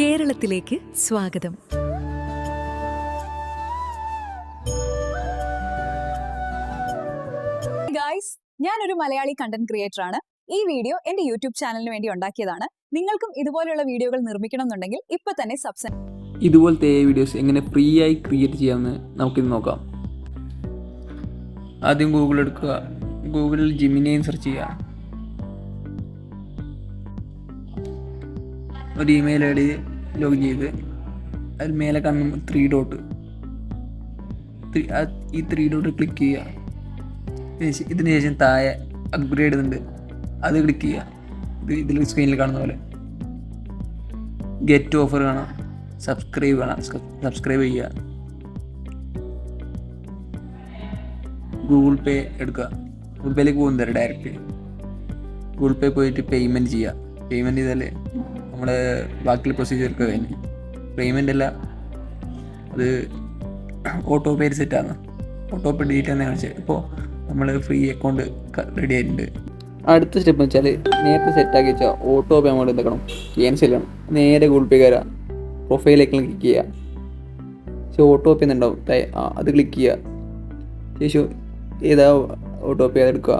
കേരളത്തിലേക്ക് സ്വാഗതം. ഗായ്സ് ഞാനൊരു മലയാളി കണ്ടന്റ് ക്രിയേറ്റർ ആണ്. ഈ വീഡിയോ എന്റെ യൂട്യൂബ് ചാനലിന് വേണ്ടി ഉണ്ടാക്കിയതാണ്. നിങ്ങൾക്കും ഇതുപോലെയുള്ള വീഡിയോകൾ നിർമ്മിക്കണം എന്നുണ്ടെങ്കിൽ ഇപ്പൊ തന്നെ സബ്സ്ക്രൈബ് ഇതുപോലത്തെ വീഡിയോസ് എങ്ങനെ ഫ്രീ ആയി ക്രിയേറ്റ് ചെയ്യാമെന്ന് നമുക്കിത് നോക്കാം. ആദ്യം ഗൂഗിൾ എടുക്കുക. ഗൂഗിളിൽ ജിമിനെയും സെർച്ച് ചെയ്യുക ഒരു ഇമെയിൽ ഐ ഡി ലോഗിൻ ചെയ്ത് അതിൽ മേലെ കാണുന്ന ത്രീ ഡോട്ട് ഈ ത്രീ ഡോട്ട് ക്ലിക്ക് ചെയ്യുക. ഇതിന് ശേഷം താഴെ അപ്ഗ്രേഡ് ഉണ്ട് അത് ക്ലിക്ക് ചെയ്യുക. ഇത് ഇതിൽ സ്ക്രീനിൽ കാണുന്ന പോലെ. ഗെറ്റ് ഓഫർ കാണാം. സബ്സ്ക്രൈബ് കാണാം. സബ്സ്ക്രൈബ് ചെയ്യുക. ഗൂഗിൾ പേ എടുക്കുക. ഗൂഗിൾ പേയിലേക്ക് പോകുന്നതല്ലേ ഡയറക്റ്റ് ഗൂഗിൾ പേ പോയിട്ട് പേയ്മെന്റ് ചെയ്യുക. പേയ്മെന്റ് ചെയ്താൽ നമ്മുടെ ബാക്കിയുള്ള പ്രൊസീജിയർക്ക് കഴിഞ്ഞ്. പേയ്മെന്റ് അല്ല. അത് ഓട്ടോ പേ സെറ്റാണ് ഓട്ടോ പേ ഡിജിറ്റ് തന്നെ കാണിച്ചത് ഇപ്പോൾ നമ്മൾ ഫ്രീ അക്കൗണ്ട് റെഡി ആയിട്ടുണ്ട്. അടുത്ത സ്റ്റെപ്പ് വെച്ചാൽ നേരത്തെ സെറ്റാക്കി വെച്ചാൽ ഓട്ടോ പേ അമൗണ്ട് എന്തൊക്കെ ക്യാൻസൽ ചെയ്യണം നേരെ ഗൂഗിൾ പേ കയറാം പ്രൊഫൈലേക്ക് ക്ലിക്ക് ചെയ്യുക പക്ഷേ ഓട്ടോ പേ എന്നുണ്ടാവും. അത് ക്ലിക്ക് ചെയ്യുക ശേഷം ഏതാ ഓട്ടോ പേ അതെടുക്കുക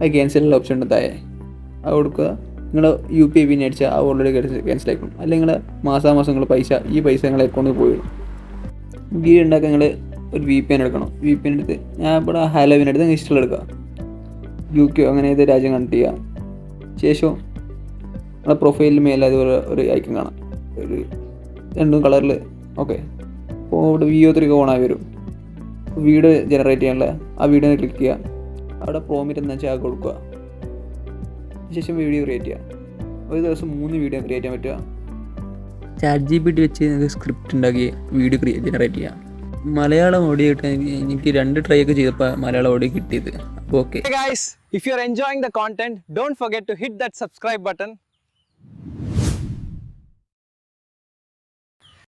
അത് ക്യാൻസലുള്ള ഓപ്ഷൻ ഉണ്ട് താഴെ അത് കൊടുക്കുക. നിങ്ങൾ യു പി ഐ പിന്നെ അടിച്ചാൽ ആ ഓൾറെഡി ക്യാൻസൽ ആയിക്കും അല്ലെങ്കിൽ നിങ്ങൾ മാസാമാസം നിങ്ങൾ പൈസ ഈ പൈസ നിങ്ങളെ അക്കൗണ്ടിൽ പോയിടും ഗീ ഉണ്ടാക്കാൻ നിങ്ങൾ ഒരു വി പി എൻ എടുക്കണം. വി പി എൻ എടുത്ത് ഞാൻ ഇവിടെ ഹാലോവിൻ എടുത്ത് ഇഷ്ടമുള്ള എടുക്കുക യു കെ അങ്ങനെ ഏത് രാജ്യം കണക്ട് ചെയ്യുക ശേഷം നിങ്ങളെ പ്രൊഫൈലിൽ മേലെ അതുപോലെ ഒരു ഐക്കൺ കാണാം. ഒരു രണ്ടും കളറിൽ ഓക്കെ അപ്പോൾ ഇവിടെ വിയോ ത്രീ ഓണായി വരും. വീട് ജനറേറ്റ് ചെയ്യാനുള്ള ആ വീഡിയോ ക്ലിക്ക് ചെയ്യുക. അവിടെ പ്രോമിറ്റ് എന്താ വെച്ചാൽ കൊടുക്കുക. ശേഷം വീഡിയോ ക്രിയേറ്റ് ചെയ്യുക ഒരു ദിവസം മൂന്ന് വീഡിയോ ക്രിയേറ്റ് ചെയ്യാൻ പറ്റുക. ചാറ്റ് ജി പി ടി വെച്ച് സ്ക്രിപ്റ്റ് ഉണ്ടാക്കി വീഡിയോ ക്രിയേറ്റ് ജനറേറ്റ് ചെയ്യാം. മലയാളം ഓഡിയോ കിട്ടാൻ എനിക്ക് രണ്ട് ട്രൈ ഒക്കെ ചെയ്തപ്പോൾ മലയാളം ഓഡിയോ കിട്ടിയത്. അപ്പോൾ okay guys if you are enjoying the content, don't forget to hit that subscribe button.